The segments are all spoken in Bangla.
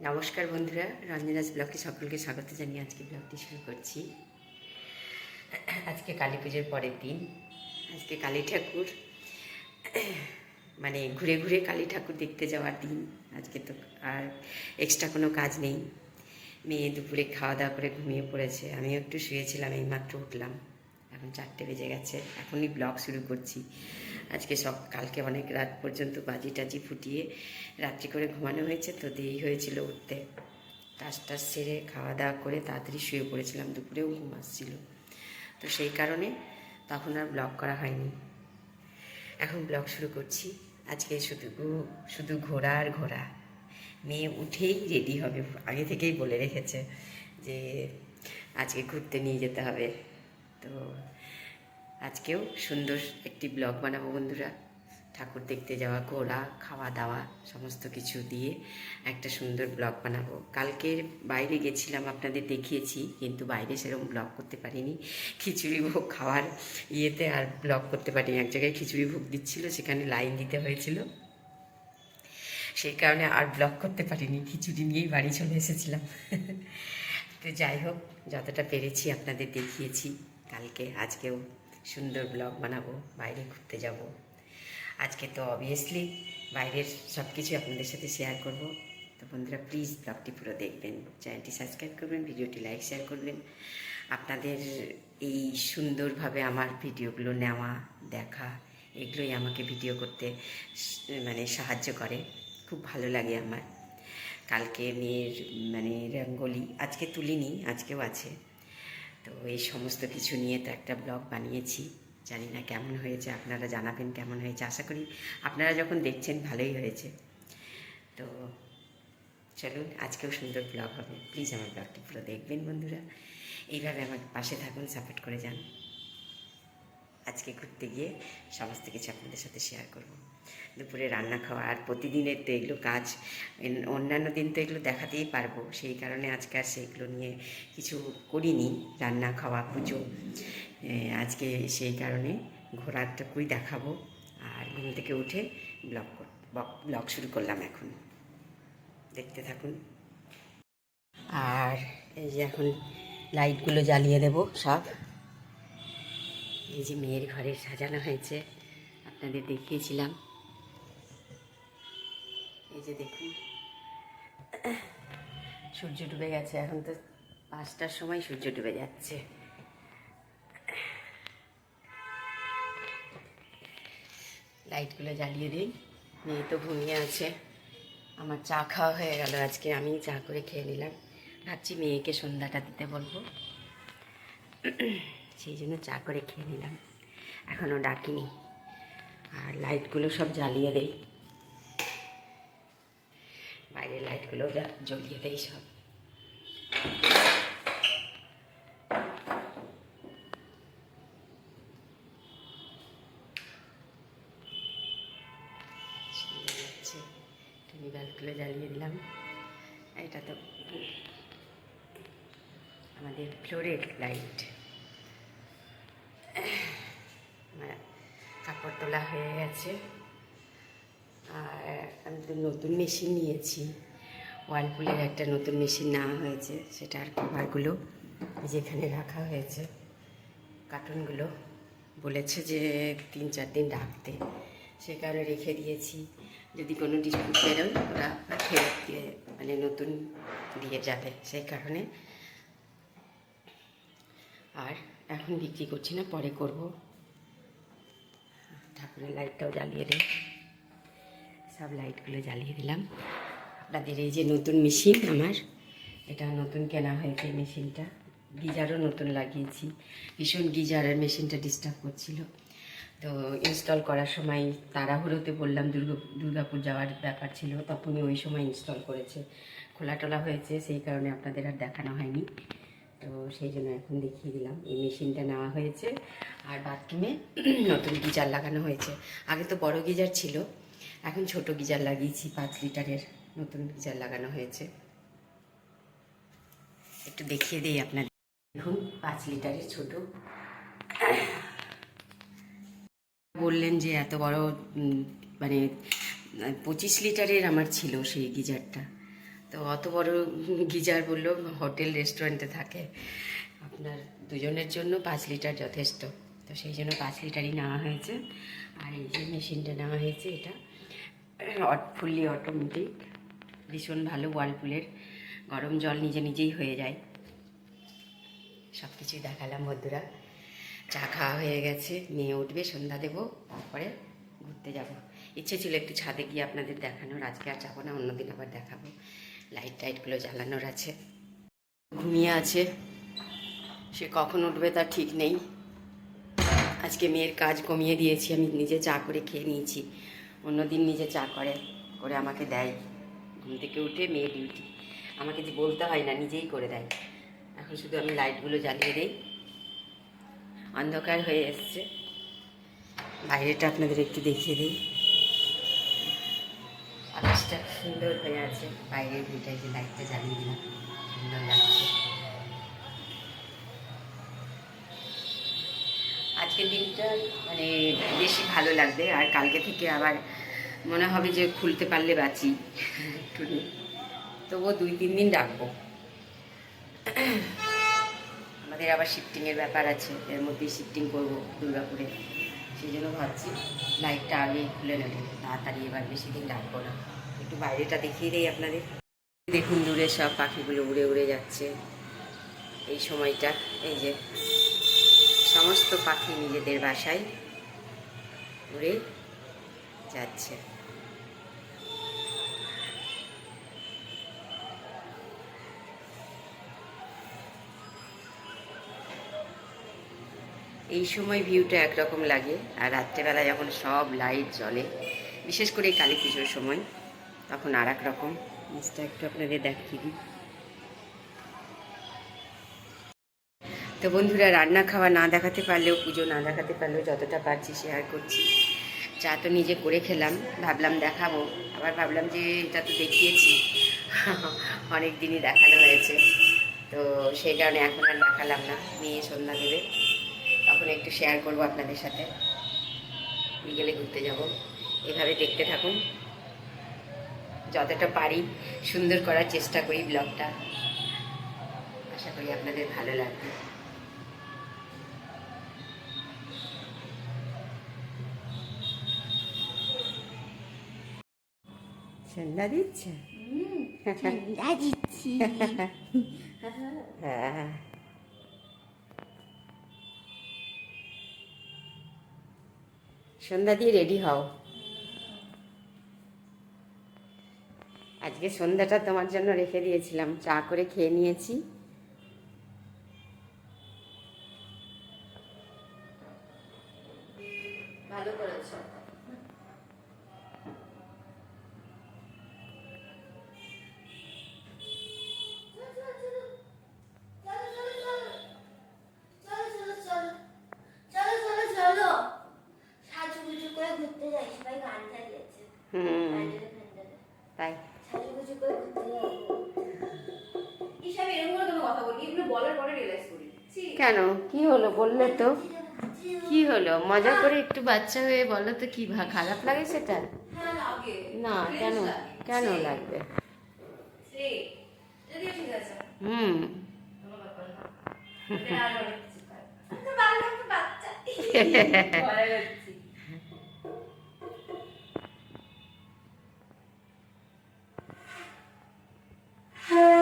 নমস্কার বন্ধুরা, রঞ্জনাস ব্লগে সকলকে স্বাগত জানিয়ে আজকে ব্লগটি শুরু করছি। আজকে কালী পুজোর পরের দিন। আজকে কালী ঠাকুর মানে ঘুরে ঘুরে কালী ঠাকুর দেখতে যাওয়ার দিন। আজকে তো আর এক্সট্রা কোনো কাজ নেই। মেয়ে দুপুরে খাওয়া দাওয়া করে ঘুমিয়ে পড়েছে। আমিও একটু শুয়েছিলাম এই মাত্র উঠলাম। এখন চারটে বেজে গেছে। এখনই ব্লগ শুরু করছি। আজকে সব, কালকে অনেক রাত পর্যন্ত বাজি টাজি ফুটিয়ে রাত্রি করে ঘুমানো হয়েছে, তো দেরি হয়েছিল উঠতে। টাস টাস সেরে খাওয়া দাওয়া করে তাড়াতাড়ি শুয়ে পড়েছিলাম, দুপুরেও ঘুম আসছিল। তো সেই কারণে তখন আর ব্লগ করা হয়নি। এখন ব্লগ শুরু করছি। আজকে শুধু শুধু ঘোরা আর ঘোরা মেয়ে উঠেই রেডি হবে, আগে থেকেই বলে রেখেছে যে আজকে ঘুরতে নিয়ে যেতে হবে। তো আজকেও সুন্দর একটি ব্লগ বানাবো বন্ধুরা। ঠাকুর দেখতে যাওয়া, ঘোরা খাওয়া দাওয়া সমস্ত কিছু দিয়ে একটা সুন্দর ব্লগ বানাবো। কালকের বাইরে গেছিলাম, আপনাদের দেখিয়েছি, কিন্তু বাইরে সেরকম ব্লগ করতে পারিনি। খিচুড়ি ভোগ খাওয়ার ইয়েতে আর ব্লগ করতে পারিনি। এক জায়গায় খিচুড়ি ভোগ দিচ্ছিল, সেখানে লাইন দিতে হয়েছিল। সেই কারণে আর ব্লগ করতে পারিনি, খিচুড়ি নিয়েই বাড়ি চলে এসেছিলাম। তো যাই হোক, যতটা পেরেছি আপনাদের দেখিয়েছি, কালকে আজকেও সুন্দর ব্লগ বানাবো, বাইরে ঘুরতে যাব। আজকে তো অবভিয়াসলি বাইরের সব কিছু আপনাদের সাথে শেয়ার করব। তো বন্ধুরা প্লিজ ব্লগটি পুরো দেখবেন চ্যানেলটি সাবস্ক্রাইব করবেন, ভিডিওটি লাইক শেয়ার করবেন। আপনাদের এই সুন্দরভাবে আমার ভিডিওগুলো নেওয়া, দেখা, এগুলোই আমাকে ভিডিও করতে মানে সাহায্য করে। খুব ভালো লাগে আমার। কালকে মেয়ের মানে রঙ্গোলি, আজকে তুলিনি, আজকেও আছে। তো এই সমস্ত কিছু নিয়ে তো একটা ব্লগ বানিয়েছি। জানি না কেমন হয়েছে, আপনারা জানাবেন কেমন হয়েছে, আশা করি আপনারা যখন দেখছেন ভালোই হয়েছে। তো চলুন, আজকেও সুন্দর ব্লগ হবে। প্লিজ আমার ব্লগটি পুরো দেখবেন বন্ধুরা। এইভাবে আমার পাশে থাকুন সাপোর্ট করে যান। আজকে ঘুরতে গিয়ে সমস্ত কিছু আপনাদের সাথে শেয়ার করব। দুপুরে রান্না খাওয়া আর প্রতিদিনের তো এগুলো কাজ অন্যান্য দিন তো এগুলো দেখাতেই পারব। সেই কারণে আজকে আর সেইগুলো নিয়ে কিছু করিনি, রান্না, খাওয়া, পুজো। আজকে সেই কারণে ঘোরারটুকুই দেখাবো আর ঘুম থেকে উঠে ব্লগ ব্লগ শুরু করলাম এখন। দেখতে থাকুন। আর এই যে এখন লাইটগুলো জ্বালিয়ে দেব সব। এই যে মেয়ের ঘরে সাজানো হয়েছে, আপনাদের দেখিয়েছিলাম। এই যে দেখুন, সূর্য ডুবে গেছে, এখন তো পাঁচটার সময় সূর্য ডুবে যাচ্ছে। লাইটগুলো জ্বালিয়ে দিই, মেয়ে তো ঘুমিয়ে আছে। আমার চা খাওয়া হয়ে গেল আজকে, আমি চা করে খেয়ে নিলাম। ভাবছি মেয়েকে সন্ধ্যাটা দিতে বলব। সেই জন্য চা করে খেয়ে নিলাম। এখনও ডাকিনি। আর লাইটগুলো সব জ্বালিয়ে দেই। বাইরের লাইটগুলো জ্বলিয়ে দেই সব। টুনি জ্বালিয়ে দিলাম। এটা তো আমাদের ফ্লোরের লাইট আমার কাপড় হয়ে গেছে। আর আমি তো নতুন মেশিন নিয়েছি। ওয়ালপুলের একটা নতুন মেশিন নেওয়া হয়েছে সেটার কভারগুলো যেখানে রাখা হয়েছে কার্টুনগুলো বলেছে যে তিন চার দিন রাখতে। সে কারণে রেখে দিয়েছি। যদি কোনো ডিসপুট বেরোয়, ওরা ফেরত দিয়ে মানে নতুন দিয়ে যাবে, সেই কারণে। আর এখন বিক্রি করছি না, পরে করব। ঠাকুরের লাইটটাও জ্বালিয়ে দিই সব লাইটগুলো জ্বালিয়ে দিলাম। আপনাদের এই যে নতুন মেশিন আমার, এটা নতুন কেনা হয়েছে মেশিনটা। গিজারও নতুন লাগিয়েছি। ভীষণ গিজারের মেশিনটা ডিস্টার্ব করছিল। তো ইনস্টল করার সময় তাড়াহুড়োতে বললাম দুর্গা, দুর্গাপুর যাওয়ার ব্যাপার ছিল। তখনই ওই সময় ইনস্টল করেছে। খোলা টোলা হয়েছে, সেই কারণে আপনাদের আর দেখানো হয়নি। তো সেই জন্য এখন দেখিয়ে দিলাম। এই মেশিনটা নেওয়া হয়েছে। আর বাথরুমে নতুন গিজার লাগানো হয়েছে। আগে তো বড় গিজার ছিল। এখন ছোট গিজার লাগিয়েছি, পাঁচ লিটারের নতুন গিজার লাগানো হয়েছে। একটু দেখিয়ে দিই আপনাদের। দেখুন, পাঁচ লিটারের ছোট। বললেন যে এত বড় মানে পঁচিশ লিটারের আমার ছিল সেই গিজারটা। তো অত বড় গিজার বলল, হোটেল, রেস্টুরেন্টে থাকে। আপনার দুজনের জন্য পাঁচ লিটার যথেষ্ট। তো সেই জন্য পাঁচ লিটারই নেওয়া হয়েছে। আর এই যে মেশিনটা নেওয়া হয়েছে এটা ফুললি অটোমেটিক। ভীষণ ভালো ওয়ালপুলের গরম জল নিজে নিজেই হয়ে যায়। সব কিছুই দেখালাম বন্ধুরা। চা খাওয়া হয়ে গেছে, মেয়ে উঠবে, সন্ধ্যা দেবো, তারপরে ঘুরতে যাব। ইচ্ছে ছিল একটু ছাদে গিয়ে আপনাদের দেখানোর, আজকে আর যাব না, অন্যদিন আবার দেখাবো। লাইট টাইটগুলো জ্বালানোর আছে। ঘুমিয়ে আছে। সে কখন উঠবে তার ঠিক নেই। আজকে মেয়ের কাজ কমিয়ে দিয়েছি, আমি নিজে চা করে খেয়ে নিয়েছি। অন্যদিন নিজে চা করে করে আমাকে দেয়। ঘুম থেকে উঠে মেয়ে ডিউটি আমাকে যে বলতে হয় না, নিজেই করে দেয়। এখন শুধু আমি লাইটগুলো জ্বালিয়ে দিই। অন্ধকার হয়ে এসছে। বাইরেটা আপনাদের একটু দেখিয়ে দিই। আকাশটা সুন্দর হয়ে আছে। বাইরের ভিটায় যে লাইটটা জ্বালিয়ে দিলাম। সুন্দর লাগছে। আজকের দিনটা মানে বেশি ভালো লাগবে। আর কালকে থেকে আবার মনে হবে যে খুলতে পারলে বাঁচি। টুনি তবুও দুই, তিন দিন রাখব। আমাদের আবার শিফটিংয়ের ব্যাপার আছে। এর মধ্যেই শিফটিং করব দুর্গাপুরে। সেই জন্য ভাবছি লাইটটা আগেই খুলে নেব। তাড়াতাড়ি এবার বেশি দিন রাখব না। একটু বাইরেটা দেখিয়ে দিই আপনাদের। দেখুন দূরে সব পাখিগুলো উড়ে উড়ে যাচ্ছে। এই সময়টা, এই যে সমস্ত পাখি নিজেদের বাসায় উড়ে যাচ্ছে। এই সময় ভিউটা একরকম লাগে আর রাত্রেবেলা যখন সব লাইট জ্বলে বিশেষ করে কালী পুজোর সময় তখন আর এক রকম জিনিসটা একটু আপনাদের দেখিয়ে দিই তো বন্ধুরা রান্না খাওয়া না দেখাতে পারলেও পুজো না দেখাতে পারলেও যতটা পারছি শেয়ার করছি। চা তো নিজে করে খেলাম ভাবলাম দেখাবো। আবার ভাবলাম যে এটা তো দেখিয়েছি অনেক দিনই দেখানো হয়েছে। তো সেই কারণে এখন আর দেখালাম না মেয়ে সন্ধ্যা দেবে। তখন একটু শেয়ার করব আপনাদের সাথে। বিকেলে ঘুরতে যাব। এভাবে দেখতে থাকুন। যতটা পারি সুন্দর করার চেষ্টা করি ব্লগটা আশা করি আপনাদের ভালো লাগবে। সন্ধ্যা দিচ্ছে? ঠান্ডা দিচ্ছি। হ্যাঁ। সন্ধ্যা দিয়ে রেডি হও। আজকে সন্ধ্যাটা তোমার জন্য রেখে দিয়েছিলাম। চা করে খেয়ে নিয়েছি। ভালো করেছ। মজা করে একটু বাচ্চা হয়ে বলো তো কি ভা- খারাপ লাগে সেটা? হ্যাঁ না কেন? কেন লাগবে? হুম। কোনো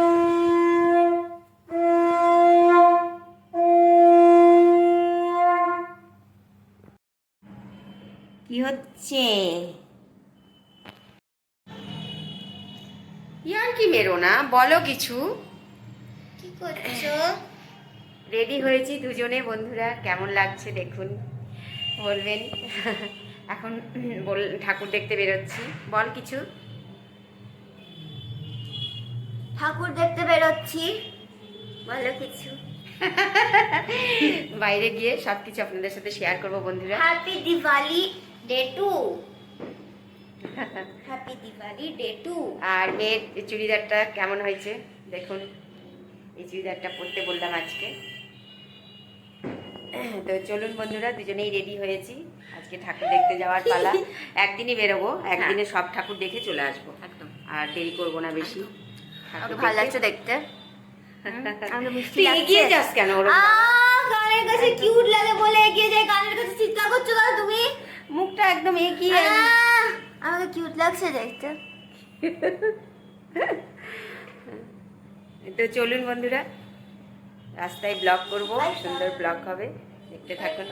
হচ্ছে। ইয়ার কি মেরো না বলো কিছু। কি করছ? রেডি হয়েছি দুজনে বন্ধুরা কেমন লাগছে দেখুন বলবেন। এখন বল ঠাকুর দেখতে বেরোচ্ছি বল কিছু। ঠাকুর দেখতে বেরোচ্ছি বলো কিছু। বাইরে গিয়ে সব কিছু আপনাদের সাথে শেয়ার করব বন্ধুরা। Happy Diwali day two happy Diwali day two আর মেয়ের চুড়িদারটা কেমন হয়েছে? দেখুন। এই চুড়িদারটা পরতে বললাম আজকে। তো চলুন বন্ধুরা দুজনেই রেডি হয়েছি। আজকে ঠাকুর দেখতে যাওয়ার পালা। একদিনই বেরোবো একদিনে সব ঠাকুর দেখে চলে আসব। একদম। আর দেরি করব না বেশি। ভালো লাগছে দেখতে। এগিয়ে যাস কেন ওরকম? কানের কাছে কিউট লাগে বলে এগিয়ে যায় গানের কাছে চিৎকার করছ তুমি? মুখটা একদম এগিয়ে আহ, আমাকে কিউট লাগছে দেখতে। তো চলুন বন্ধুরা রাস্তায় ব্লগ করব সুন্দর ব্লগ হবে দেখতে থাকুন।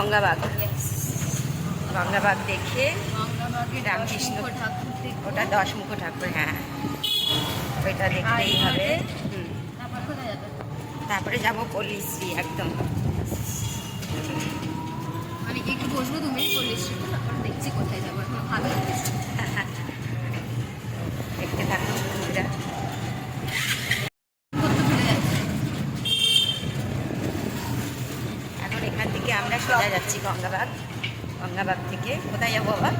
গঙ্গাবাগ। গঙ্গাবাগ দেখে রামকৃষ্ণ ওটা দশমুখ ঠাকুর হ্যাঁ। ওইটা দেখতেই হবে। তারপরে যাব? পল্লীশ্রী একদম। আমি একটু বসবো তুমি পল্লিশ্রী তারপর দেখছি কোথায় যাব। এখন ভালো লাগছে দেখতে থাকুন বন্ধুরা করতে ভুলে যাচ্ছি এখন এখান থেকে আমরা গঙ্গাবাগ গঙ্গাবাগ থেকে কোথায় যাব আবার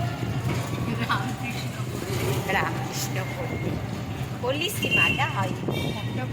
রামকৃষ্ণপুর। রামকৃষ্ণপুর। পল্লী পল্লীশ্রী মাটা হয় সুন্দর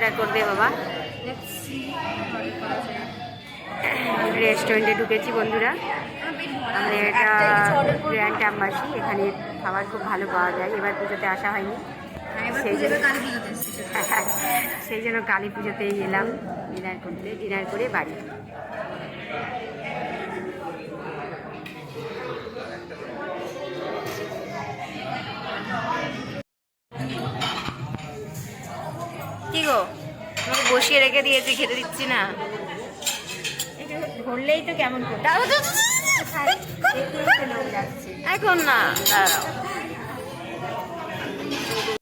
অর্ডার করবে বাবা। রেস্টুরেন্টে ঢুকেছি বন্ধুরা। আমি এটা গ্র্যান্ড অ্যাম্বাসি, এখানে খাবার খুব ভালো পাওয়া যায়। এবার পুজোতে আসা হয়নি। সেই জন্য কালী পুজোতেই এলাম। ডিনার করতে ডিনার করে বাড়ি। গো তোমাকে বসিয়ে রেখে দিয়েছি খেতে দিচ্ছি না ধরলেই তো কেমন এখন না দাঁড়াও